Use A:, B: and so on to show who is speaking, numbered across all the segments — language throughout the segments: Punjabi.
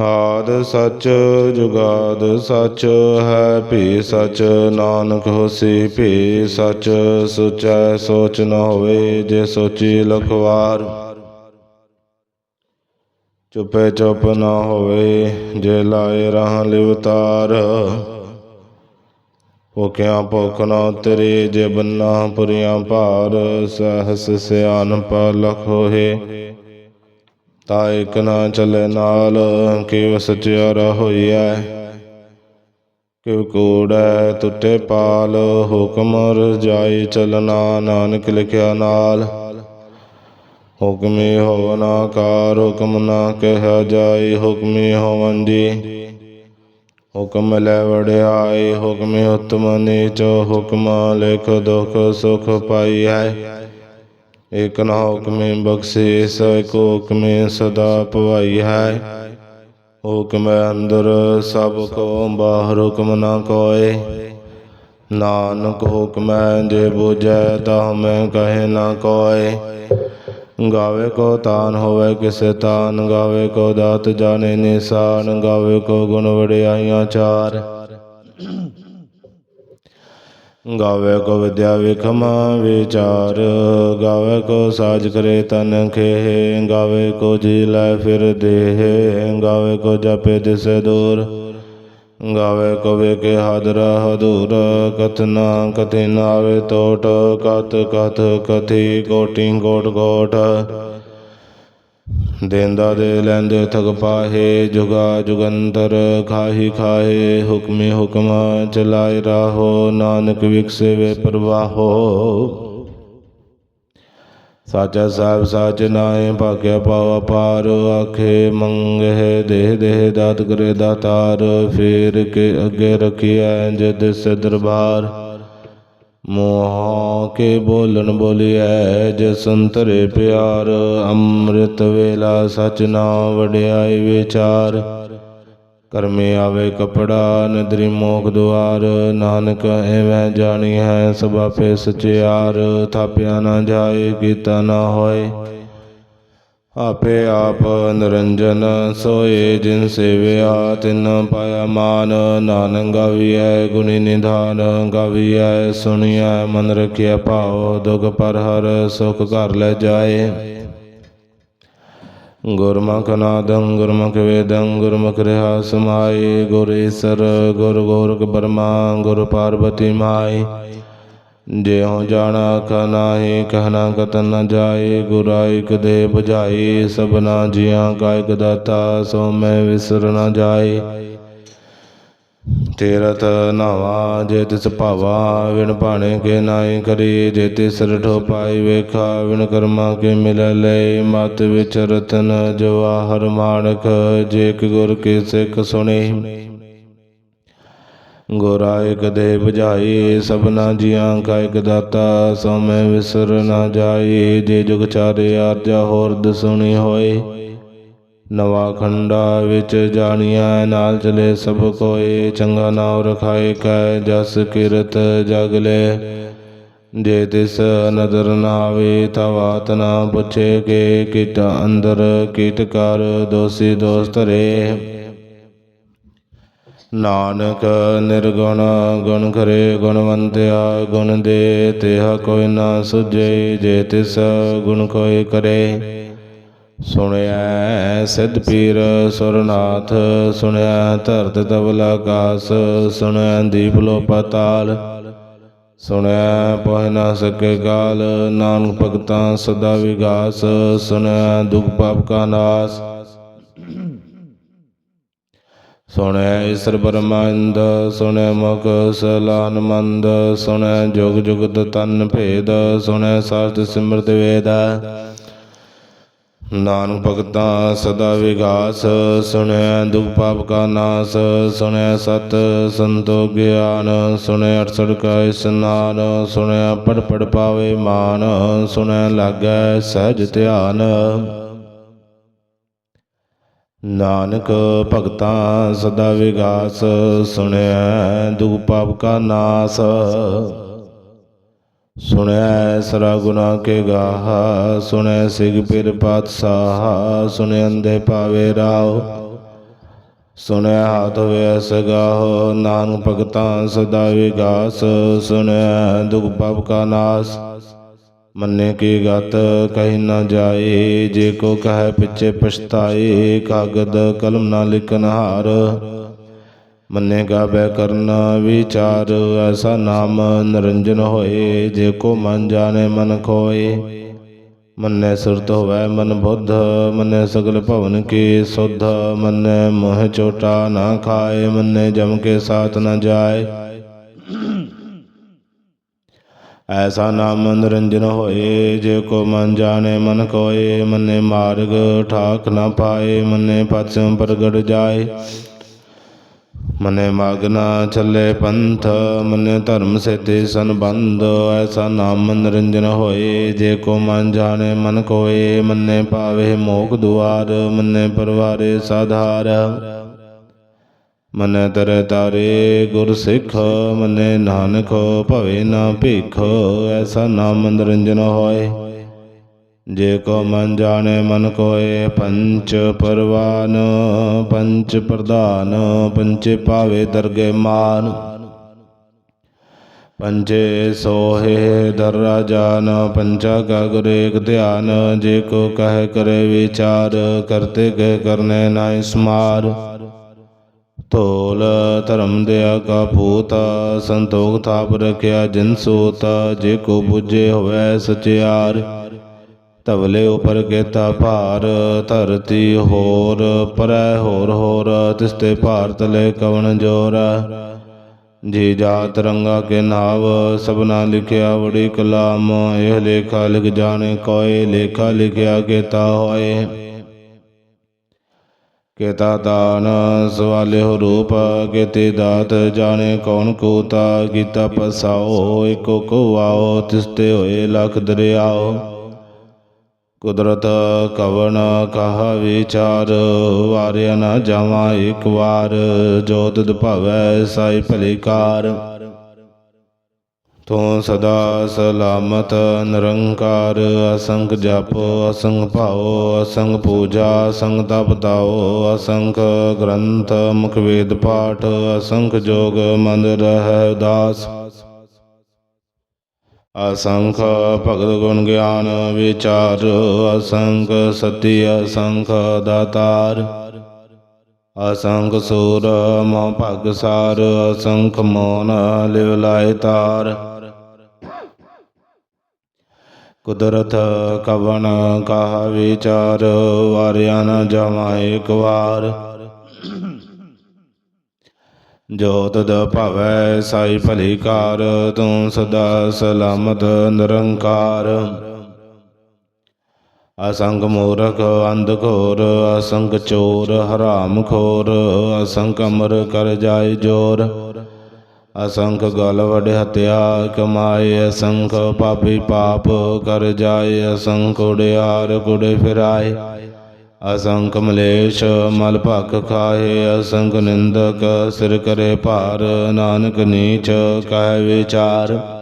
A: ਆਦ ਸੱਚ, ਜੁਗਾਦ ਸੱਚ, ਹੈ ਭੀ ਸੱਚ, ਨਾਨਕ ਹੋਸੀ ਭੀ ਸਚ, ਸੁਚੈ ਸੋਚ ਨ ਹੋਵੇ ਜੇ ਸੋਚੀ ਲਖਵਾਰ। ਚੁਪੇ ਚੁਪ ਨ ਹੋਵੇ ਜੇ ਲਾਏ ਰਾਹ ਲਿਵਤਾਰ। ਭੁਖਿਆ ਭੁਖ ਨਾ ਤੇਰੇ ਜੇ ਬੰਨਾ ਪੁਰੀਆਂ ਭਾਰ, ਸਹਸ ਸਿਆਨਪ ਲਖ ਹੋਏ। ਤਾ ਇਕ ਨਾ ਚੱਲੇ ਨਾਲ ਕਿਵ ਸਚਿਆਰਾ ਹੋਈਐ ਕਿਵ ਕੂੜੈ ਟੁੱਟੇ ਪਾਲ, ਹੁਕਮ ਰਜਾਈ ਚਲਨਾ ਨਾਨਕ ਲਿਖਿਆ ਨਾਲ। ਹੁਕਮੀ ਹੋਵਨ ਆਕਾਰ ਹੁਕਮ ਨਾ ਕਹਿਆ ਜਾਈ, ਹੁਕਮੀ ਹੋਵਨ ਜੀ। ਹੁਕਮ ਲੈ ਵਡਿਆਈ, ਹੁਕਮੇ ਉਤਮ ਨੀਚ, ਹੁਕਮ ਲਿਖ ਦੁਖ ਸੁਖ ਪਾਈਐ। ਇਕ ਨਾ ਹੁਕਮੇ ਬਖਸ਼ੀਸ, ਇਕ ਹੁਕਮੇ ਸਦਾ ਭਵਾਈ ਹੈ। ਹੁਕਮ ਅੰਦਰ ਸਭ ਕੋ, ਬਾਹਰ ਹੁਕਮ ਨਾ ਕੋਏ। ਨਾਨਕ ਹੁਕਮ ਜੇ ਬੁਝੈ, ਤਾ ਮੈਂ ਕਹੇ ਨਾ ਕੋਏ। ਗਾਵੇ ਕੋ ਤਾਨ ਹੋਵੇ ਕਿਸੇ ਤਾਨ, ਗਾਵੇ ਕੋ ਦਾਤ ਜਾਣੇ ਨਿਸ਼ਾਨ, ਗਾਵੇ ਕੋ ਗੁਣ ਵਡਿਆਈਆਂ ਚਾਰ। ਗਾਵੇ ਕੋ ਵਿਦਿਆ ਵਿਖਮ ਵਿਚਾਰ, ਗਾਵੇ ਕੋ ਸਾਜ ਕਰੇ ਤਨ ਖੇ ਗਾਵੇ ਕੋ ਜੀ ਲੈ ਫਿਰ ਦੇਹ, ਗਾਵੇ ਕੋ ਜਪੇ ਦਿਸੇ ਦੂਰ, ਗਾਵੇ ਕੋ ਵੇਕੇ ਹਾਦਰਾ ਹਦੂਰ, ਕਥਨਾ ਕਥਿ ਨਾਵੇ ਟੋਟ ਕਤ ਕਥ ਕਥੀ ਕੋਟੀ ਕੋਟ ਕੋਟ ਦੇਂਦਾ ਦੇ ਲੈਂਦੇ ਥਗ ਪਾਹੇ, ਜੁਗਾ ਜੁਗੰਤਰ ਖਾਹੀ ਖਾਹੇ, ਹੁਕਮੇ ਹੁਕਮ ਚਲਾਇ ਰਾਹੋ, ਨਾਨਕ ਵਿਕਸੇ ਵੇ ਪ੍ਰਵਾਹੋ। ਸਾਚਾ ਸਾਹਿਬ ਸਾਚ ਨਾਏ ਭਾਗਿਆ ਪਾਵਾ ਪਾਰ ਆਖੇ ਮੰਗੇ ਦੇਹ ਦੇਹ ਦਾਤ ਕਰੇ ਦਾਤਾਰ, ਫੇਰ ਕੇ ਅੱਗੇ ਰਖਿਆ ਜਦ ਸੇ ਦਰਬਾਰ ਮੋਹ ਕੇ ਬੋਲਣ ਬੋਲਿਐ ਜੇ ਸੰਤਰੇ ਪਿਆਰ, ਅੰਮ੍ਰਿਤ ਵੇਲਾ ਸਚ ਨਾ ਵਡਿਆਈ ਵਿਚਾਰ। ਕਰਮੇ ਆਵੇ ਕਪੜਾ, ਨਦਰੀ ਮੋਖ ਦੁਆਰ, ਨਾਨਕ ਐਵੇਂ ਜਾਣੀ ਹੈ ਸਭ ਆਪੇ ਸਚਿਆਰ ਥਾਪਿਆ ਨਾ ਜਾਏ, ਕੀਤਾ ਨਾ ਹੋਏ। ਆਪੇ ਆਪ ਨਿਰੰਜਨ ਸੋਏ ਜਿਨ ਸੇਵਿਆ, ਤਿਨ ਪਾਇਆ ਮਾਨ। ਨਾਨਕ ਗਾਵੀਐ, ਗੁਣੀ ਨਿਧਾਨ ਗਾਵੀਐ, ਸੁਣੀਐ, ਮਨ ਰਖਿਆ ਭਾਉ ਦੁਖ ਪਰ ਹਰ ਸੁਖ ਘਰ ਲੈ ਜਾਏ। ਗੁਰਮੁਖ ਨਾਦੰ, ਗੁਰਮੁਖ ਵੇਦੰ, ਗੁਰਮੁਖ ਰਹਾ ਸਮਾਈ ਗੁਰ ਈਸਰ, ਗੁਰ ਗੋਰਖ ਬਰਮਾ, ਗੁਰ ਪਾਰਬਤੀ ਮਾਈ ਜਿਉ ਜਾਣਾ ਕਾ ਨਾਹੀ, ਕਹਿਣਾ ਕਤਨ ਨ ਜਾਏ ਗੁਰਾ ਦੇ 부ਝਾਈ ਸਭਨਾ ਜੀਆਂ ਕਾ ਇਕ ਦਾਤਾ, ਸੋ ਮੈਂ ਵਿਸਰ ਨ ਜਾਏ ਤੇਰਤ ਨਾਵਾ, ਜੇ ਤਿਸ ਭਾਵਾ ਵਿਣ ਭਾਣੇ ਕੇ ਨਾਹੀ ਕਰੀ, ਜੇ ਤਿਸ ਰਠੋ ਪਾਈ ਵੇਖਾ ਵਿਣ ਕਰਮਾ ਕੇ ਮਿਲ ਲੈ ਮਤ ਵਿਚ ਰਤਨ ਜਵਾਹਰ ਮਾਣਕ ਜੇ ਇਕ ਗੁਰ ਕੇ ਸਿੱਖ ਸੁਣੇ। ਗੋਰਾ ਇਕ ਦੇ 부ਝਾਈ ਸਭਨਾ ਜੀਆਂ ਕਾ ਇਕ ਦਾਤਾ ਸੋ ਮੈਂ ਵਿਸਰ ਨਾ ਜਾਈ, ਜੇ ਜੁਗ ਚਾਰੇ ਆਰਜਾ ਹੋਰਦ ਸੁਣੀ ਹੋਏ ਨਵਾ ਖੰਡਾ ਵਿੱਚ ਜਾਣੀਆਂ ਨਾਲ ਚਲੇ ਸਭ ਕੋਏ ਚੰਗਾ ਨਾਮ ਰਖਾਏ ਕੈ, ਜਸ ਕਿਰਤ ਜਗਲੇ ਜੇ ਤਿਸ ਨਦਰ ਨਾ ਆਵੇ ਤਾ ਬਾਤ ਨਾ ਪੁੱਛੇ ਕੇ, ਕੀਟ ਅੰਦਰ ਕੀਟ ਕਰ, ਦੋਸੀ ਦੋਸਤ ਰੇ ਨਾਨਕ ਨਿਰਗੁਣ ਗੁਣ ਕਰੇ ਗੁਣਵੰਤਿਆ, ਗੁਣ ਦੇ ਤਿਹ ਕੋਈ ਨਾ ਸੁਝੇ, ਜੇ ਤਿਸ ਗੁਣ ਕੋਈ ਕਰੇ। ਸੁਣਿਆ ਸਿਧ ਪੀਰ ਸੁਰਨਾਥ ਸੁਣਿਆ ਧਰਤ ਤਬਲਾ ਆਕਾਸ ਸੁਣਿਆ ਦੀਪ ਲੋ ਪਤਾਲ ਸੁਣਿਆ ਪਹੁ ਨਾ ਸਕੇ ਕਾਲ ਨਾਨਕ ਭਗਤਾਂ ਸਦਾ ਵਿਗਾਸ ਸੁਣਿਆ ਦੁਖ ਪਾਪ ਕਾ ਨਾਸ। ਸੁਣੈ ਈਸ਼ਰ ਬ੍ਰਹਮੰਦ ਸੁਣਿਆ ਮੁਖ ਸਲਾਨ ਮੰਦ, ਸੁਣੈ ਜੁਗ ਜੁਗਤ ਤਨ ਭੇਦ, ਸੁਣੈ ਸਾਸਤ ਸਿਮਰਤ ਵੇਦ। ਨਾਨਕ ਭਗਤਾਂ, ਸਦਾ ਵਿਗਾਸ ਸੁਣਿਆ ਦੁਖ ਪਾਪ ਕਾ ਨਾਸ ਸੁਣਿਆ ਸਤ ਸੰਤੋ ਗਿਆਨ ਸੁਣਿਆ ਅਠਸਠ ਕਾ ਇਸਨਾਨ ਸੁਣਿਆ ਪੜ ਪੜ ਪਾਵੇ ਮਾਨ, ਸੁਣੈ ਲਾਗੈ ਸਹਿਜ ਧਿਆਨ। ਨਾਨਕ ਭਗਤਾਂ ਸਦਾ ਵਿਗਾਸ ਸੁਣਿਆ ਦੁਖ ਪਾਪ ਕਾ ਨਾਸ। ਸੁਣਿਆ ਸਰਾ ਗੁਨਾ ਕੇ ਗਾਹ ਸੁਣਿਆ ਸਿਗ ਪਿਰ ਪਾਤਸ਼ਾਹ ਸੁਣਿਆ ਅੰਧੇ ਪਾਵੇ ਰਾਓ ਸੁਣਿਆ ਹਾਥ ਵਿਅਸ ਗਾਹੋ ਨਾਨਕ ਭਗਤਾਂ ਸਦਾ ਵਿਗਾਸ ਸੁਣਿਆ ਦੁਖ ਪਾਪ ਕਾ ਨਾਸ। ਮੰਨੇ ਕੀ ਗਤ ਕਹੀ ਨਾ ਜਾਏ, ਜੇ ਕੋ ਕਹੈ ਪਿਛੇ ਪਛਤਾਏ, ਕਾਗਦ ਕਲਮ ਨਾ ਲਿਖਨ ਹਾਰ। ਮੰਨੇ ਗਾਵੇ ਕਰਨ ਵਿਚਾਰ, ਐਸਾ ਨਾਮ ਨਿਰੰਜਨ ਹੋਏ, ਜੇ ਕੋ ਮਨ ਜਾਣੇ ਮਨ ਖੋਏ। ਮੰਨੇ ਸੁਰਤ ਹੋਵੇ ਮਨ ਬੁੱਧ, ਮੰਨੇ ਸਗਲ ਭਵਨ ਕੀ ਸੁਧ। ਮੰਨੇ ਮੋਹ ਚੋਟਾ ਨਾ ਖਾਏ, ਮੰਨੇ ਜਮ ਕੇ ਸਾਥ ਨਾ ਜਾਏ। ਐਸਾ ਨਾਮ ਨਿਰੰਜਨ ਹੋਏ, ਜੇ ਕੋ ਮਨ ਜਾਣੇ ਮਨ ਕੋਏ, ਮੰਨੇ ਮਾਰਗ ਠਾਕ ਨਾ ਪਾਏ, ਮੰਨੇ ਪਛਮ ਪ੍ਰਗਟ ਜਾਏ। ਮਨੇ ਮਾਗ ਨਾ ਚੱਲੇ ਪੰਥ, ਮਨੇ ਧਰਮ ਸੇਤੇ ਸੰਬੰਧ, ਐਸਾ ਨਾਮ ਨਿਰੰਜਨ ਹੋਏ, ਜੇ ਕੋ ਮਨ ਜਾਣੇ ਮਨ ਕੋਏ, ਮੰਨੇ ਪਾਵੇ ਮੋਖ ਦੁਆਰ, ਮੰਨੇ ਪਰਵਾਰੇ ਸਾਧਾਰ। ਮਨੈ ਤਰ ਤਾਰੇ ਗੁਰ ਸਿੱਖ, ਮਨੇ ਨਾਨਕ, ਭਵੇ ਨਾ ਭੀਖ, ਐਸਾ ਨਾਮ ਮਨੋਰੰਜਨ ਹੋਏ। ਜੇ ਕੋ ਮਨ ਜਾਣੇ ਮਨ ਕੋਏ, ਪੰਚ ਪਰਵਾਨ, ਪੰਚ ਪ੍ਰਧਾਨ, ਪੰਚੇ ਪਾਵੇ ਦਰਗੇ ਮਾਨ। ਪੰਚੇ ਸੋਹੇ ਦਰ ਰਾਜਾਨ, ਪੰਚਾ ਕਾ ਗੁਰ ਧਿਆਨ, ਜੇ ਕੋ ਕਹਿ ਕਰੇ ਵਿਚਾਰ, ਕਰਤੇ ਕੇ ਕਰਨੇ ਨਾ ਸਮਾਰ ਧੋਲ ਧਰਮ ਦਿਆ ਕਾ ਭੂਤ, ਸੰਤੋਖ ਥਾਪ ਰਖਿਆ ਜਿਨ ਸੂਤ, ਜੇ ਕੋ 부ਜੇ ਹੋਵੇ ਸਚਿਆਰ। ਤਵਲੇ ਉਪਰ ਕੇਤਾ ਭਾਰ, ਧਰਤੀ ਹੋਰ ਪਰੈ ਹੋਰ ਹੋਰ ਤਿਸਤੇ ਭਾਰਤ ਲੈ ਕਵਣ ਜੋਰ। ਜੀ ਜਾ ਰੰਗਾ ਕੇ ਨਾਵ, ਸਭਨਾ ਲਿਖਿਆ ਬੜੀ ਕਲਾਮ, ਇਹ ਲੇਖਾ ਲਿਖ ਜਾਣੇ ਕੋਏ, ਲੇਖਾ ਲਿਖਿਆ ਕੇਤਾ ਹੋਏ। ਕੇਤਾ ਦਾਨ ਸਵਾਲਿਓ ਰੂਪ ਕੇਤੇ ਦਾਤ ਜਾਣੇ ਕੌਣ ਕੋਤਾ ਕੀਤਾ ਪਸਾਓ, ਇਕੋ ਕੋ ਆਓ ਤਿਸਤੇ ਹੋਏ ਲਖ ਦਰਿਆਓ। ਕੁਦਰਤ ਕਵਣ ਕਹਾ ਵਿਚਾਰ, ਵਾਰਿਆ ਨਾ ਜਾਵਾਂ ਇੱਕ ਵਾਰ, ਜੋਤ ਤੁਧ ਭਵੈ ਸਾਈ ਭਲੀ ਕਾਰ। ਤੂੰ ਸਦਾ ਸਲਾਮਤ, ਨਿਰੰਕਾਰ ਅਸੰਖ ਜਪ ਅਸੰਖ ਭਾਉ ਅਸੰਖ ਪੂਜਾ ਅਸੰਖ ਤਪ ਤਾਉ ਅਸੰਖ ਗ੍ਰੰਥ, ਮੁਖ ਵੇਦ ਪਾਠ ਅਸੰਖ ਜੋਗ, ਮੰਦ ਰਹਿ ਉਦਾਸ। ਅਸੰਖ ਭਗਤ ਗੁਣ ਗਿਆਨ ਵਿਚਾਰ, ਅਸੰਖ ਸਤੀ ਅਸੰਖ ਦਾਤਾਰ। ਅਸੰਖ ਸੂਰ ਮੋਹ ਭਗ ਸਾਰ, ਅਸੰਖ ਮੋਨ ਲਿਵ ਲਾਇ ਤਾਰ। ਕੁਦਰਤ ਕਵਨ ਕਾਹ ਵਿਚਾਰ, ਵਾਰਿਆ ਨ ਜਾਵਾਂ ਇੱਕ ਵਾਰ। ਜੋ ਤਦ ਭਵੈ ਸਾਈ ਭਲੀ ਕਾਰ, ਤੂੰ ਸਦਾ ਸਲਾਮਤ ਨਿਰੰਕਾਰ। ਅਸੰਗ ਮੂਰਖ ਅੰਧ ਘੋਰ, ਅਸੰਗ ਚੋਰ ਹਰਾਮ ਖੋਰ, ਅਸੰਗ ਅਮਰ ਕਰ ਜਾਏ ਜੋਰ। ਅਸੰਖ ਗਲ ਵਡ ਹਤਿਆ, ਕਮਾਏ ਅਸੰਖ ਪਾਪੀ ਪਾਪ ਕਰ ਜਾਏ, ਅਸੰਖ ਉੜਿਆਰ ਕੁੜੇ ਫਿਰਾਏ। ਅਸੰਖ ਮਲੇਸ਼ ਮਲ ਭਖ ਖਾਏ, ਅਸੰਖ ਨਿੰਦਕ ਸਿਰ ਕਰੇ ਭਾਰ, ਨਾਨਕ ਨੀਚ ਕਹਿ ਵਿਚਾਰ।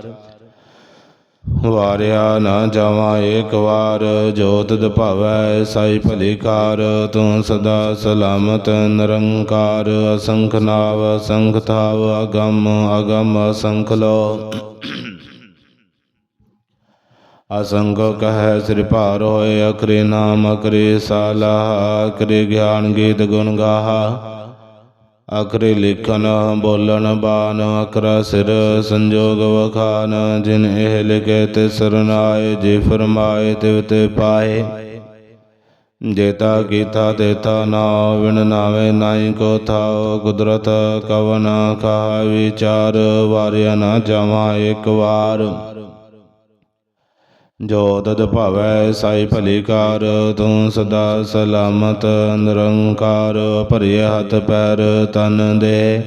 A: ਵਾਰਿਆ ਨਾ ਜਾਵਾਂ ਏਕ ਵਾਰ ਜੋਤ ਦਭਾਵੈ ਸਾਈ ਭਲੀ ਕਾਰ ਤੂੰ ਸਦਾ ਸਲਾਮਤ ਨਿਰੰਕਾਰ, ਅਸੰਖ ਨਾਵ, ਅਸੰਖ ਥਾਵ, ਅਗੰਮ ਅਗੰਮ ਅਸੰਖ ਲੋ। ਅਸੰਗ ਕਹੈ ਸ੍ਰੀ ਭਾਰ ਹੋਏ, ਅਕਰੇ ਨਾਮ ਅਕਰੇ ਸਾਲਾ, ਅਕਰੇ ਗਿਆਨ ਗੀਤ ਗੁਣ ਗਾਹਾ। ਅਕਰੇ ਲਿਖਨ ਬੋਲਣ ਬਾਨ ਅਕਰਾ ਸਿਰ, ਸੰਜੋਗ ਵਖਾਨ, ਜਿਨ ਇਹ ਲਿਖੇ ਤੇ ਸਰਨਾਏ ਜੇ ਫਰਮਾਏ ਤਿਵ ਤੇ ਪਾਏ। ਜੇਤਾ ਕੀਤਾ ਤੇਤਾ ਨਾ ਵਿਣ ਨਾਵੇ ਨਾਈ ਕੋ ਥਾਉ, ਕੁਦਰਤ ਕਵਨ ਕਹਾ ਵਿਚਾਰ ਵਾਰਿਆ ਨਾ ਜਾਵਾਂ ਇੱਕ ਵਾਰ। ਜੋ ਤਦ ਭਾਵੈ ਸਾਈ ਭਲੀ ਕਾਰ ਤੂੰ ਸਦਾ ਸਲਾਮਤ, ਨਿਰੰਕਾਰ ਭਰਿਆ ਹੱਥ ਪੈਰ ਤਨ ਦੇ।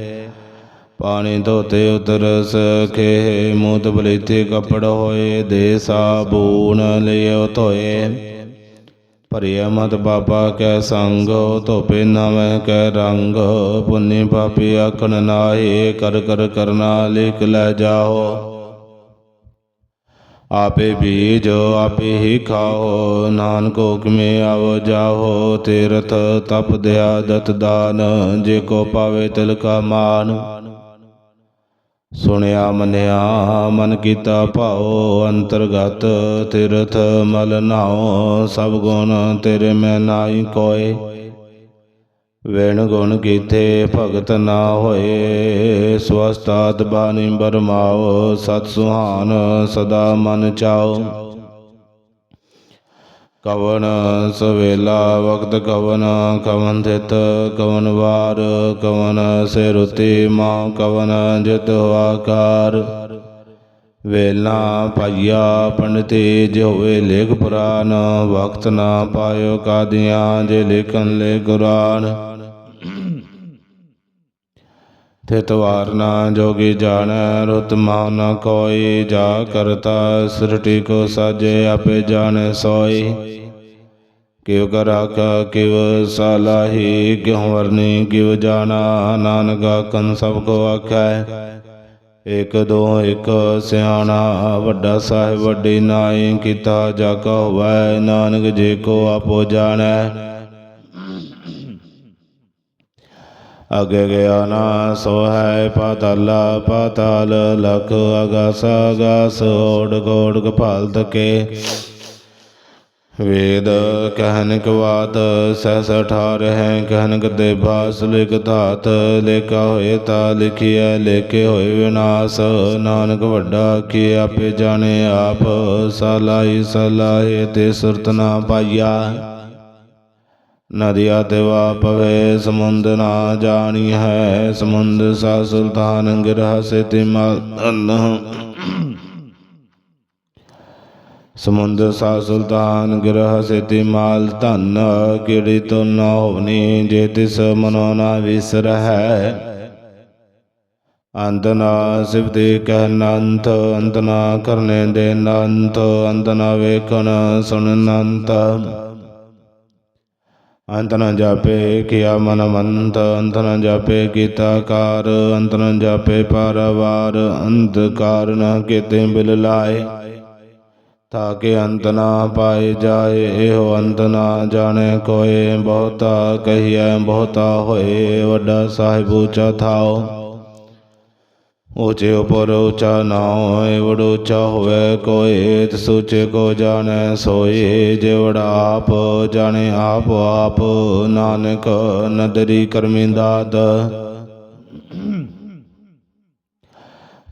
A: ਪਾਣੀ ਧੋਤੇ ਉਤਰ ਸਖੇ, ਮੂਤ ਬਲੀਤੇ ਕਪੜ ਹੋਏ, ਦੇ ਸਾਬੂਨ ਲਿਓ ਧੋਏ। ਭਰਿਆ ਮਤ ਬਾਬਾ ਕੈ ਸੰਗ, ਧੋਪੇ ਨਵੇਂ ਕੈ ਰੰਗ। ਪੁੰਨੀ ਪਾਪੀ ਆਖਣ ਨਾਹੀ, ਕਰ ਕਰ ਕਰਨਾ ਲਿਖ ਲੈ ਜਾਓ। ਆਪੇ ਬੀਜ ਆਪੇ ਹੀ ਖਾਓ, ਨਾਨਕ ਹੁਕਮੇ ਆਵ ਜਾਓ ਤੀਰਥ ਤਪ ਦਿਆ ਦਤ ਦਾਨ, ਜੇ ਕੋ ਪਾਵੇ ਤਿਲ ਕਾ ਮਾਨ। ਸੁਣਿਆ ਮੰਨਿਆ, ਮਨ ਕੀਤਾ ਭਾਉ, ਅੰਤਰਗਤ ਤੀਰਥ ਮਲ ਨਾਉ, ਸਭ ਗੁਣ ਤੇਰੇ ਮੈਂ ਨਾਹੀ ਕੋਏ। ਵੇਣ ਗੁਣ ਕੀਤੇ ਭਗਤ ਨਾ ਹੋਏ ਸਵਸਤਾਤ ਬਾਣੀ ਬਰਮਾਓ, ਸਤ ਸੁਹਾਨ ਸਦਾ ਮਨ ਚਾਓ। ਕਵਨ ਸਵੇਲਾ ਵਕਤ ਕਵਨ ਕਵਨ ਥਿਤ ਕਵਨ ਵਾਰ ਕਵਨ ਸੇ ਰੁਤੀ ਮਾਂ ਕਵਨ ਜਿਤ ਆਕਾਰ। ਵੇਲਾ ਪਾਈਆ ਪੰਡਤੇ, ਜੇ ਹੋਵੇ ਲੇਖ ਪੁਰਾਨ ਵਕਤ ਨਾ ਪਾਇਓ ਕਾਦੀਆਂ, ਜੇ ਲੇਖਨ ਲੈ ਕੁਰਾਨ ਤਿਤਵਾਰ ਨਾ ਜੋਗੀ ਜਾਣੈ, ਰੁਤ ਮਾਨ ਕੋਈ, ਜਾ ਕਰਤਾ ਸ੍ਰਿਸ਼ਟੀ ਕੋ ਸਾਜੇ ਆਪੇ ਜਾਣੈ ਸੋਈ। ਕਿਵ ਕਰਾਕ ਕਿਵ ਸਾਲਾਹੀ, ਕਿਉ ਵਰਨੀ, ਕਿਵ ਜਾਣਾ, ਨਾਨਕ ਆਖਨ ਸਭ ਕੋ ਆਖੈ। ਇਕ ਦੋ ਇਕ ਸਿਆਣਾ, ਵੱਡਾ ਸਾਹਿਬ ਵੱਡੀ ਨਾਈ, ਕੀਤਾ ਜਾ ਕਾ ਹੋਵੈ, ਨਾਨਕ ਜੇ ਕੋ ਆਪੋ ਜਾਣੈ। ਅਗੇ ਗਿਆ ਨਾ ਸੋ ਹੈ ਪਾਤਾਲਾ ਪਾਤਾਲ ਲਖ ਅਗਾਸ ਅਗਾਸ ਓੜ ਗੋੜ ਕਪਾਲ ਤਕੇ ਵੇਦ ਕਹਿਨਕ ਵਾਤ ਸਹਸ ਠਾਰ ਹੈ, ਕਹਿਨਕ ਦੇ ਭਾਸ ਲਿਖ ਧਾਤ, ਲੇਖਾ ਹੋਏ ਤਾ ਲਿਖਿਆ ਲੇਖੇ ਹੋਏ ਵਿਨਾਸ਼, ਨਾਨਕ ਵੱਡਾ ਕੀ ਆਪੇ ਜਾਣੇ ਆਪ ਸਲਾਈ ਸਲਾਹੇ ਤੇ ਸੁਰਤ ਨਾ ਪਾਈਆ। ਨਦੀਆ ਤੇ ਵਾ ਪਵੇ ਸਮੁੰਦ ਨਾ ਜਾਣੀ ਹੈ। ਸਮੁੰਦ ਸਾ ਸੁਲਤਾਨ ਗਿਰਹ ਸੇ ਤੇ ਮਨ ਸਮੁੰਦ ਸਾ ਸੁਲਤਾਨ ਗਿਰਹ ਸੇ ਮਾਲ ਧਨ। ਕਿੜੀ ਤੋ ਨਾ ਹੋਵਨੀ ਜੇ ਤਿਸ ਮਨੋ ਨਾ ਵਿਸਰਹਿ। ਅੰਤ ਨਾ ਸਿਵਤੇ ਕਹਿ ਨੰਤ ਅੰਤ ਨਾ ਕਰਨੇ ਦੇ ਨੰਤ। ਅੰਤ ਨਾ ਵੇਖਣ ਸੁਣ ਨੰਤ। ਅੰਤ ਨ ਜਾਪੇ ਕੀਆ ਮਨ ਮੰਤ ਅੰਤ ਨ ਜਾਪੇ ਕੀਤਾ ਕਾਰ ਅੰਤ ਨ ਜਾਪੇ ਪਾਰਵਾਰ ਅੰਤ ਕਾਰਨ ਕਿਤੇ ਬਿਲ ਲਾਏ। ਤਾਂ ਕਿ ਅੰਤ ਨਾ ਪਾਏ ਜਾਏ, ਇਹੋ ਅੰਤ ਨਾ ਜਾਣੇ। ਕੋਏ ਬਹੁਤਾ ਕਹੀਐ, ਬਹੁਤਾ ਹੋਏ, ਵੱਡਾ ਸਾਹਿਬ ਉੱਚਾ ਥਾਓ। ਉੱਚੇ ਉਪਰ ਉੱਚਾ ਨਾ ਹੋਏ ਵਡ ਉੱਚਾ ਹੋਵੇ ਕੋਏ ਤਿਸ ਉੱਚੇ ਕੋ ਜਾਣੈ ਸੋਈ, ਜੇ ਵਡਾ ਆਪ ਜਾਣੇ ਆਪ ਆਪ ਨਾਨਕ ਨਦਰੀ ਕਰਮੀ ਦਾਤ।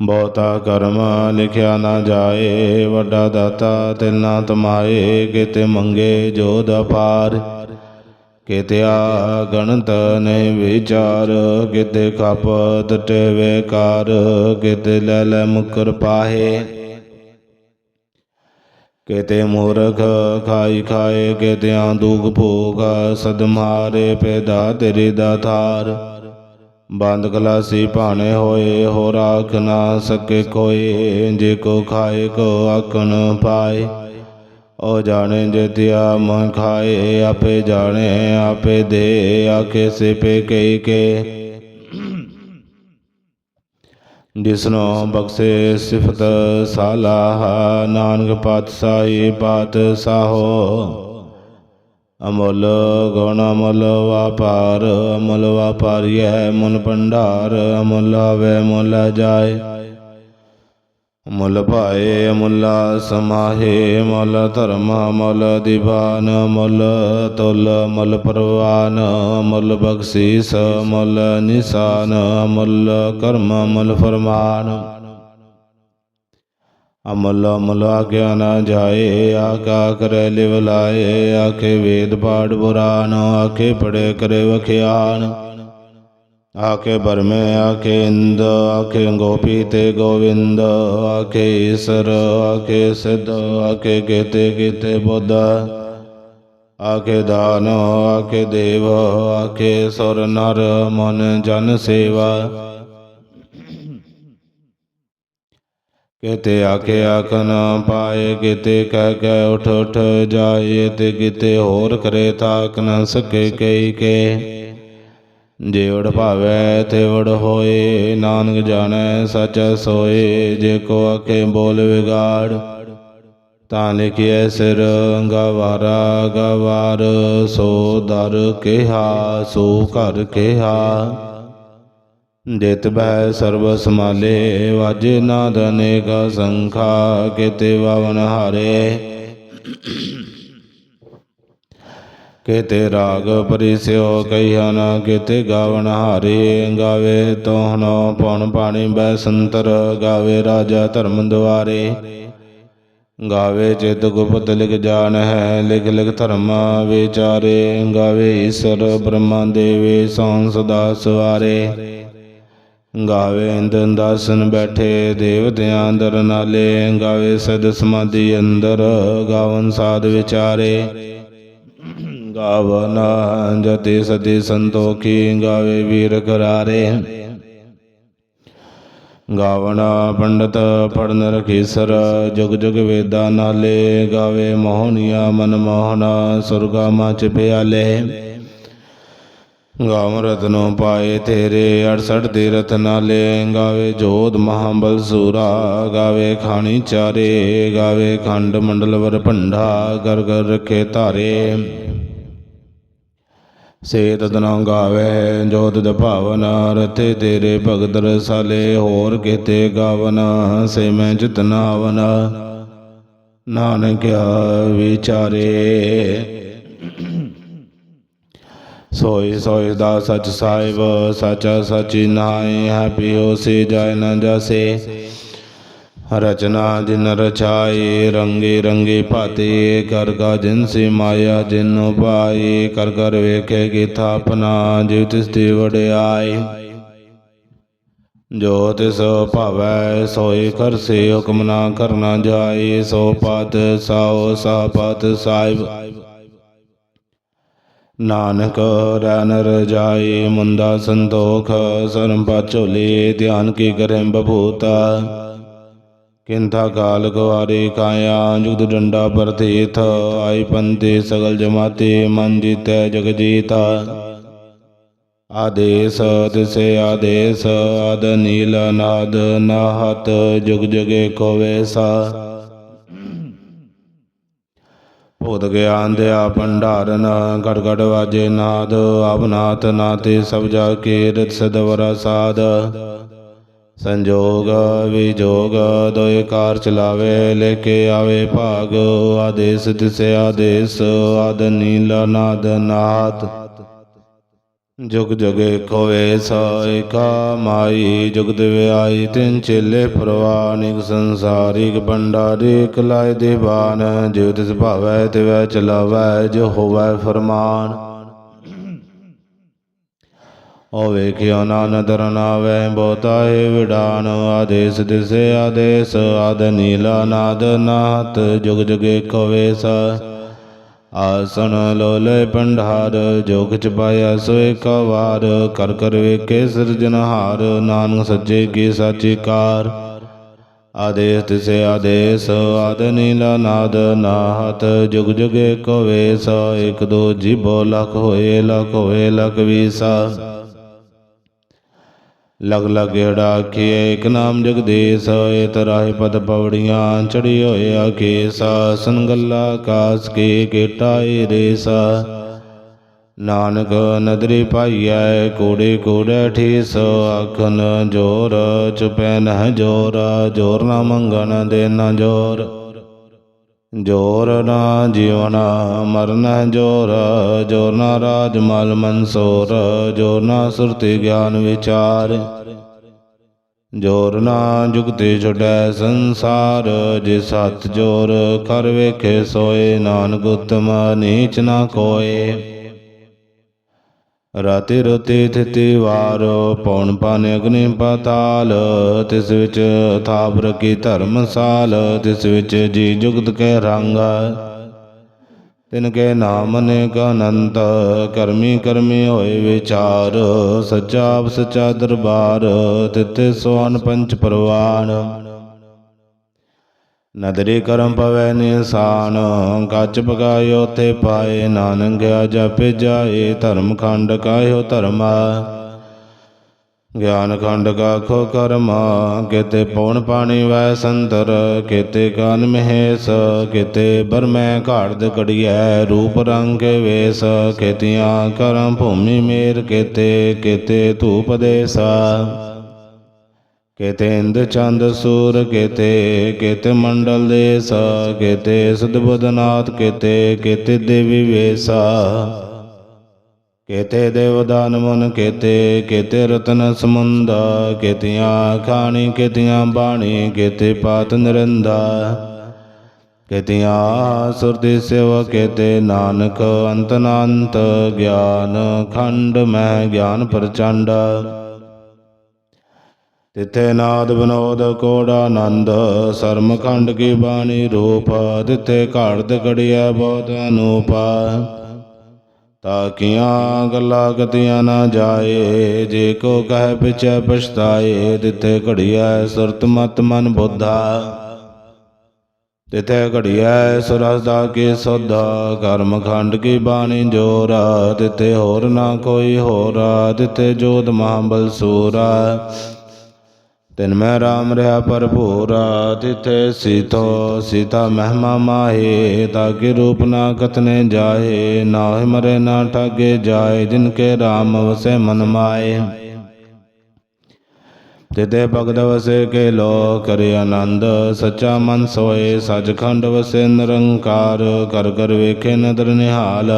A: ਬਹੁਤਾ ਕਰਮ ਲਿਖਿਆ ਨਾ ਜਾਏ, ਵੱਡਾ ਦਾਤਾ ਤਿਲ ਨਾ ਤਮਾਏ, ਕਿਤੇ ਮੰਗੇ ਜੋ ਦਾ ਪਾਰ। ਕਿਤਿਆ ਗਣਤ ਨੇ ਵਿਚਾਰ ਕਿਤੇ ਖਪਤ ਤਟੇ ਵੇਕਾਰ ਕਿਤੇ ਲੈ ਲੈ ਮੁਕਰ ਪਾਹੇ। ਕਿਤੇ ਮੂਰਖ ਖਾਈ ਖਾਏ, ਕਿਤਿਆਂ ਦੁਖ ਭੋਗ ਸਦਮਾਰੇ ਪੈਦਾ ਤੇਰੀ ਦਾਤਾਰ ਬੰਦ ਗਲਾਸੀ ਭਾਣੇ ਹੋਏ ਹੋ ਰਾਖ ਨਾ ਸਕੇ ਕੋਈ, ਜੇ ਕੋ ਖਾਏ ਕੋ ਆਖਣ ਪਾਏ। ਉਹ ਜਾਣੇ ਜਤਿਆ ਮਨ ਖਾਏ, ਆਪੇ ਜਾਣੇ, ਆਪੇ ਦੇ, ਆਖੇ ਸਿਪੇ ਕਈ ਕੇ। ਜਿਸਨੋ ਬਖਸ਼ੇ ਸਿਫਤ ਸਾਲਾਹ ਨਾਨਕ ਪਾਤਸ਼ਾਹੀ ਪਾਤਸ਼ਾਹੋ। ਅਮੁੱਲ ਗੁਣ ਅਮਲ ਵਾਪਾਰ, ਅਮੁੱਲ ਵਾਪਾਰੀਐ ਮਨ ਭੰਡਾਰ, ਅਮੁੱਲ ਆਵੇ ਮੁੱਲ ਜਾਏ। ਮੁੱਲ ਭਾਏ ਮੁੱਲਾ ਸਮਾਹੇ ਮੁੱਲ ਧਰਮ ਮੁੱਲ ਦੀਵਾਨ ਮੁੱਲ ਤੁਲ ਮੁੱਲ ਪਰਵਾਨ ਮੁੱਲ ਬਖਸ਼ੀਸ ਮੁੱਲ ਨਿਸ਼ਾਨ ਮੁੱਲ ਕਰਮ ਮੁੱਲ ਫਰਮਾਨ। ਅਮਲ ਅਮਲ ਆਗਿਆ ਨਾ ਜਾਏ, ਆਕਾ ਕਰੇ ਲਿਵ ਲਾਏ, ਆਖੇ ਵੇਦ ਪਾਠ ਪੁਰਾਨ ਆਖੇ ਪੜੇ ਕਰੇ ਵਖਿਆਨ। ਆਕੇ ਬਰਮੇ ਆਕੇ ਇੰਦ ਆਕੇ ਗੋਪੀ ਤੇ ਗੋਵਿੰਦ ਆਕੇ ਈਸਰ ਆਕੇ ਸਿੱਧ ਆਕੇ ਕੀਤੇ ਕੀਤੇ ਬੁੱਧ ਆਕੇ ਦਾਨ ਆਕੇ ਦੇਵ ਆਕੇ ਸੁਰ ਨਰ ਮਨ ਜਨ ਸੇਵਾ ਕਿਤੇ ਆਕੇ ਆਖ ਪਾਏ ਕਿਤੇ ਕਹਿ ਕੇ ਉਠ ਉਠ ਜਾਏ ਤੇ ਕਿਤੇ ਹੋਰ ਕਰੇ ਤਾਕ ਨ ਸਕੇ ਕਈ ਕੇ ਜੇ ਵਡ ਭਾਵੈ ਤੇ ਵਡ ਹੋਏ, ਨਾਨਕ ਜਾਣੈ ਸੱਚ ਸੋਏ, ਜੇ ਕੋ ਆਖੇ ਬੋਲ ਵਿਗਾੜ, ਤਾਂ ਲਿਖਿਐ ਸਿਰ ਗਵਾਰਾ ਗਵਾਰ, ਸੋ ਦਰ ਕਿਹਾ, ਸੋ ਘਰ ਕਿਹਾ। ਜਿਤ ਬੈ ਸਰਬ ਸਮਾਲੇ ਵਾਜੇ ਨਾਦ ਅਨੇਕ ਸੰਖਾ, ਕਿਤੇ ਵਵਨ ਹਾਰੇ। ਕਿਤੇ ਰਾਗ ਪਰਿਸਿਓ ਕਈਆ ਨਾ ਕਿਤੇ ਗਾਵਣ ਹਾਰੇ ਗਾਵੇ ਤੋਹਨ ਪਉਣ ਪਾਣੀ ਬੈ ਸੰਤਰ ਗਾਵੇ ਰਾਜਾ ਧਰਮ ਦੁਆਰੇ। ਗਾਵੇ ਚਿਤ ਗੁਪਤ ਲਿਖ ਜਾਣ ਹੈ, ਲਿਖ ਲਿਖ ਧਰਮ ਵਿਚਾਰੇ। ਗਾਵੇ ਈਸ਼ਰ ਬ੍ਰਹਮਾ ਦੇਵੇ, ਸੌਂ ਸਦਾ ਸਵਾਰੇ। ਗਾਵੇ ਇੰਦਨ ਦਾਸਨ ਬੈਠੇ ਦੇਵਤਿਆਂ ਦਰ ਨਾਲੇ। ਗਾਵੇ ਸਦ ਸਮਾਧੀ ਅੰਦਰ, ਗਾਵਨ ਸਾਧ ਵਿਚਾਰੇ। ਗਾਵਨ ਜਤੀ ਸਤੀ ਸੰਤੋਖੀ ਗਾਵੇ ਵੀਰ ਕਰਾਰੇ ਗਾਵਣਾ ਪੰਡਤ ਪੜਨ ਰਖੀਸਰ ਜੁਗ ਜੁਗ ਵੇਦਾ ਨਾਲੇ ਗਾਵੇ ਮੋਹਨੀਆ ਮਨ ਮੋਹਨਾ, ਸੁਰਗਾ ਮਚ ਪਿਆਲੇ। ਗਾਵ ਰਤਨੋ ਪਾਏ ਤੇਰੇ 68 ਦੇ ਰਤਨਾਲੇ, ਗਾਵੇ ਜੋਧ ਮਹਾਬਲ ਸੂਰਾ, ਗਾਵੇ ਖਾਣੀ ਚਾਰੇ, ਗਾਵੇ ਖੰਡ ਮੰਡਲ ਵਰ ਭੰਡਾ ਕਰ ਗਰ ਰਖੇ ਧਾਰੇ। ਸੇ ਤਦਨਾ ਗਾਵੇ, ਜੋਤ ਦ ਭਾਵਨ ਰਤੇ ਤੇਰੇ ਭਗਤ ਰਸਾਲੇ, ਹੋਰ ਕਿਤੇ ਗਾਵਨ ਸੇ ਮੈਂ ਜਿਤਨਾਵਨ ਨਾਨਕਿਆ ਵਿਚਾਰੇ, ਸੋਈ ਸੋਈ ਦਾ ਸਚ ਸਾਹਿਬ, ਸਾਚਾ ਸਚੀ ਨਾਏ ਹੈ, ਪਿਓ ਸੇ ਜਾਇ ਨਾ ਜਾਸੇ। ਰਚਨਾ ਜਿਨ ਰਚਾਈ, ਰੰਗੇ ਰੰਗੇ ਭਾਤੇ ਕਰ ਕਾ ਜਿਨ ਸੇ ਮਾਇਆ ਜਿਨ ਉਪਾਈ ਕਰ ਕਰ ਵੇਖੇ ਕੀ ਥਾਪਨਾ ਜਿਵ ਤਿਸ ਤੇ ਵਡਿਆਈ। ਜੋ ਤਿਸ ਭਾਵੈ, ਸੋਈ ਕਰ ਸੇ, ਹੁਕਮ ਨਾ ਕਰਨਾ ਜਾਏ ਸੋ ਪਤ ਸਾਉ ਸਾ ਪਤ ਸਾਹਿਬ। ਨਾਨਕ ਰੈਨ ਰਜਾਈ ਮੁੰਦਾ ਸੰਤੋਖ, ਸਰਮ ਪਾਚੋਲੇ ਧਿਆਨ ਕੀ ਕਰੇ ਬਭੂਤਾ ਕਿੰਥਾ ਕਾਲ ਗਵਾਰੇ ਕਾਇਆ ਜੁਗਦ ਡੰਡਾ ਪਰਤੀਥ ਆਈ ਪੰਤੇ ਸਗਲ ਜਮਾਤੇ, ਮਨ ਜੀਤੈ ਜਗ ਜੀਤਾ ਆਦੇਸ, ਤਿਸੇ ਆਦੇਸ ਆਦ ਨੀਲ ਨਾਦ ਨਾਹਤ ਜੁਗ ਜਗੇ ਕੋ ਵੈਸਾ ਭੂਤ ਗਿਆਨ ਦਿਆ ਭੰਡਾਰਨ ਗੜ ਗੜ ਵਾਜੇ ਨਾਦ ਆਬਨਾਥ ਨਾਤੇ ਸਭ ਜਾ ਕੇ ਰਤ ਸਦਵਰਾ ਸਾਧ ਸੰਜੋਗ ਵਿਜੋਗ ਦੋਇ ਕਾਰ ਚਲਾਵੇ, ਲੈ ਕੇ ਆਵੇ ਭਾਗ, ਆਦੇਸ ਤਿਸੇ ਆਦੇਸ, ਆਦ ਨੀਲਾ ਨਾਦ। ਨਾਥ ਜੁਗ ਜਗੇ ਕੋਵੇ ਸਾਇਕਾ ਮਾਈ, ਜੁਗ ਦਿਵਿਆਈ ਤਿੰਨ ਚੇਲੇ ਪ੍ਰਵਾਨਿਕ ਸੰਸਾਰਿਕ ਭੰਡਾਰਿਕ ਲਾਇ ਦੀਵਾਨ। ਜਿਉ ਤਿਸ ਭਾਵੈ, ਤਿਵੈ ਚਲਾਵੈ, ਜੋ ਹੋਵੈ ਫਰਮਾਨ। ਓ ਵੇਖਿਓ ਨਾਨਕ ਨਾਵੇ ਬੋਤਾਏ ਵਿਡਾਨ, ਆਦੇਸ ਦਿਸੇ, ਆਦੇਸ, ਆਦ ਨੀਲਾ ਨਾਦ ਨਾਤ ਜੁਗ ਜਗੇ ਕੋਵੇਸ ਆਸਣ ਲੋਲੇ ਪੰਡਾਰ, ਜੋਗ ਚ ਪਾਇਆ ਸੋਏ ਕਾ ਵਾਰ। ਕਰ ਕਰ ਵੇਖੇ ਸਿਰਜਨਹਾਰ ਨਾਨਕ ਸੱਜੇ ਕੀ ਸਾਚੀ ਕਾਰ। ਆਦੇਸ ਤਿਸੇ ਆਦੇਸ, ਆਦ ਨੀਲਾ ਨਾਦ ਨਾਹਤ ਜੁਗ ਜੁਗੇ ਕੋ ਵੇਸ। ਇਕ ਦੋ ਜੀਬੋ ਲਖ ਹੋਏ ਲਖ ਹੋਏ, ਲਖ ਵੀਸਾ। ਲਗ ਲਗ ਏੜਾ ਇਕ ਨਾਮ ਜਗਦੇਸ ਏ ਤਰਾਹਿ ਪਦ ਪਵੜੀਆਂ ਚੜੀ ਹੋਏ ਆਕੇਸ ਸੰਗਲਾ ਕਾਸ ਕੇ ਕੇਟਾਏ ਰੇਸਾ। ਨਾਨਕ ਨਦਰੀ ਪਾਈਐ, ਕੋੜੇ ਕੋੜੇ ਠੀਸ, ਆਖਨ ਜੋਰ ਚੁਪੈ ਨਹਿ ਜੋਰ ਜੋਰ ਨਾ ਮੰਗਣ ਦੇ ਨਾ ਜੋਰ। ਜੋਰ ਨਾ ਜੀਵਨ ਮਰਨ ਜੋਰ ਜੋਰ ਨਾ ਰਾਜ ਮਲ ਮਨਸੋਰ ਜੋਰ ਨਾ ਸੁਰਤੀ ਗਿਆਨ ਵਿਚਾਰ। ਜੋਰ ਨਾ ਜੁਗਤੇ ਛੁਟੈ ਸੰਸਾਰ, ਜੇ ਸਤ ਜੋਰ ਕਰ ਵੇਖੇ ਸੋਏ, ਨਾਨਕ ਉਤਮ ਨੀਚ ਨਾ ਕੋਏ। ਰਾਤੇ ਰੋਤੇ ਥਿਤੀ ਵਾਰ ਪੌਣ ਪਾਨ ਅਗਨੀ ਪਾਤਾਲ, ਤਿਸ ਵਿੱਚ ਥਾਪ ਰਕੀ ਧਰਮਸਾਲ ਤਿਸ ਵਿੱਚ ਜੀ ਜੁਗਤ ਕੇ ਰੰਗ। ਤਿਨ ਕੇ ਨਾਮ ਅਨੇਕ ਅਨੰਤ, ਕਰਮੀ ਕਰਮੀ ਹੋਏ ਵਿਚਾਰ, ਸੱਚਾ ਆਪ ਸੱਚਾ ਦਰਬਾਰ ਤਿਤੇ ਸੋਨ ਪੰਚ ਪਰਵਾਨ। ਨਦਰੀ ਕਰਮ ਪਵੈ ਨਿਸਾਨ ਕੱਚ ਪਕਾਇਓ ਤੇ ਪਾਏ ਨਾਨਕ ਗਿਆ ਜਪੇ ਜਾਏ ਧਰਮ ਖੰਡ ਕਾਇਓ ਧਰਮਾ। ਗਿਆਨ ਖੰਡ ਕਾ ਖੋ ਕਰਮਾ, ਕਿਤੇ ਪੌਣ ਪਾਣੀ ਵੈ ਸੰਤਰ, ਕਿਤੇ ਕਾਨ ਮਹੇਸ਼, ਕਿਤੇ ਬਰਮੈ ਘਾੜਦ ਕੜੀਐ ਰੂਪ ਰੰਗ ਵੇਸ, ਕਿਤਿਆਂ ਕਰਮ ਭੂਮੀ ਮੇਰ ਕਿਤੇ ਕਿਤੇ ਧੂਪ ਦੇਸਾ। ਕਿਤੇ ਇੰਦ ਚੰਦ ਸੂਰ, ਕਿਤੇ ਕਿਤੇ ਮੰਡਲ ਦੇਸ ਕਿਤੇ ਸੁਧ ਕਿਤੇ ਕਿਤੇ ਦੇਵੀ ਵੇਸਾ। ਕੇਤੇ ਦੇਵਦਾਨ ਮਨ, ਕੇਤੇ ਕੇਤੇ ਰਤਨ ਸਮੁੰਦਾ, ਕੇਤੀਆਂ ਖਾਣੀ, ਕੇਤੀਆਂ ਬਾਣੀ, ਕੇਤੇ ਪਾਤ ਨਿਰੰਦਾ। ਕੇਤੀਆਂ ਸੁਰਤੀ ਸੇਵਾ, ਕੇਤੇ ਨਾਨਕ ਅੰਤ ਅਨੰਤ ਗਿਆਨ ਖੰਡ ਮੈਂ ਗਿਆਨ ਪ੍ਰਚੰਡ। ਤਿਥੇ ਨਾਦ ਬਨੋਦ ਕੋੜਾ ਆਨੰਦ ਸਰਮ ਖੰਡ ਕੀ ਬਾਣੀ ਰੂਪ ਤਿਥੇ ਘਾੜਦ ਕੜਿਆ ਬਹੁਤ ਅਨੂਪਾ। ਤਾਕੀਆਂ ਗੱਲਾਂ ਕਤੀਆਂ ਨਾ ਜਾਏ, ਜੇ ਕੋ ਕਹਿ ਪਿਛੈ ਪਛਤਾਏ ਤਿਥੇ ਘੜੀਐ ਸੁਰਤ ਮਤ ਮਨ ਬੁੱਧਾ। ਤਿਥੇ ਘੜੀਐ ਸੁਰਸ ਦਾ ਕੀ ਸੋਧਾ ਕਰਮ ਖੰਡ ਕੀ ਬਾਣੀ ਜੋਰਾ ਤਿਥੇ ਹੋਰ ਨਾ ਕੋਈ ਹੋਰ ਤਿਥੇ ਜੋਤ ਮਹਾਬਲ ਸੂਰਾ। ਤਿਨ ਮੈਂ ਰਾਮ ਰਹਾ ਭਰਪੂਰ, ਤਿਥੇ ਸੀਤੋ ਸੀਤਾ ਮਹਿਮਾ ਮਾਹੇ ਕਿ ਰੂਪ ਨਾ ਕਤਨੇ ਜਾਏ ਨਾ ਮਰੇ ਨਾ ਠਾਗੇ ਜਾਏ, ਜਿਨ ਕੇ ਰਾਮ ਵਸੇ ਮਨ ਮਾਏ ਤਿਤੇ ਭਗਤ ਵਸੇ ਕੇ ਲੋ ਕਰੇ ਆਨੰਦ, ਸੱਚਾ ਮਨ ਸੋਏ, ਸਚਖੰਡ ਵਸੇ ਨਿਰੰਕਾਰ ਕਰ ਕਰ ਵੇਖੇ ਨਦਰ ਨਿਹਾਲ।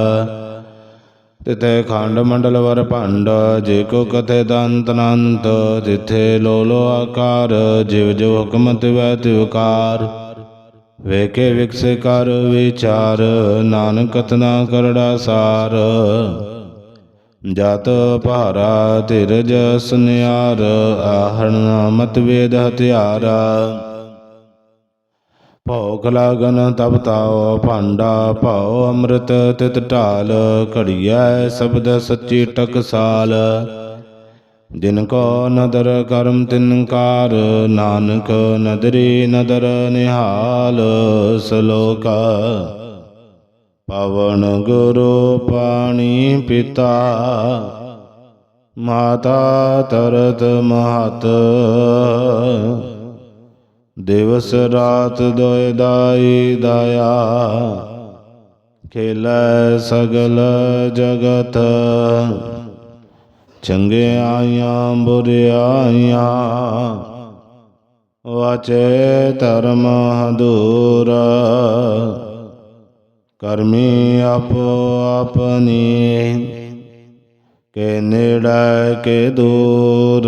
A: ਤਿਤੇ ਖੰਡ ਮੰਡਲ ਵਰ ਭੰਡ, ਜੇ ਕੋ ਕਥੇ ਦੰਤ ਅਨੰਤ ਜਿਥੇ ਲੋ ਆਕਾਰ, ਜਿਵ ਜੋ ਹੁਕਮ ਤਿਵੈ ਤਿਵਕਾਰ ਵੇਖੇ ਵਿਕਸੇ ਕਰ ਵਿਚਾਰ, ਨਾਨਕ ਕਤਨਾ ਕਰੜਾ ਸਾਰ। ਜਤ ਭਾਰਾ ਧਿਰਜ ਸੁਨਿਆਰ, ਆਹਰਣ ਮਤ ਵੇਦ ਹਥਿਆਰਾ। ਭੋਗ ਲਾਗਨ ਤਬ ਤਾਉ ਭਾਂਡਾ ਭਾਉ ਅੰਮ੍ਰਿਤ ਤਿਤ ਢਾਲ, ਘੜੀਐ ਸ਼ਬਦ ਸੱਚੀ ਟਕਸਾਲ ਜਿਨ ਕੋ ਨਦਰ ਕਰਮ ਤਿਨਕਾਰ ਨਾਨਕ ਨਦਰੀ ਨਦਰ ਨਿਹਾਲ, ਸ਼ਲੋਕ ਪਵਨ ਗੁਰੂ ਪਾਣੀ ਪਿਤਾ। ਮਾਤਾ ਤਰਤ ਮਹਤ ਦਿਵਸ ਰਾਤ ਦੋਇ ਦਾਈ ਦਾਇਆ, ਖੇਲੈ ਸਗਲ ਜਗਤ। ਚੰਗੇ ਆਈਆਂ ਬੁਰਿਆਈਆਂ ਵਾਚੇ ਧਰਮ ਹਦੂਰ। ਕਰਮੀ ਆਪੋ ਆਪਨੀ ਕੇ ਨੇੜੇ, ਕੇ ਦੂਰ।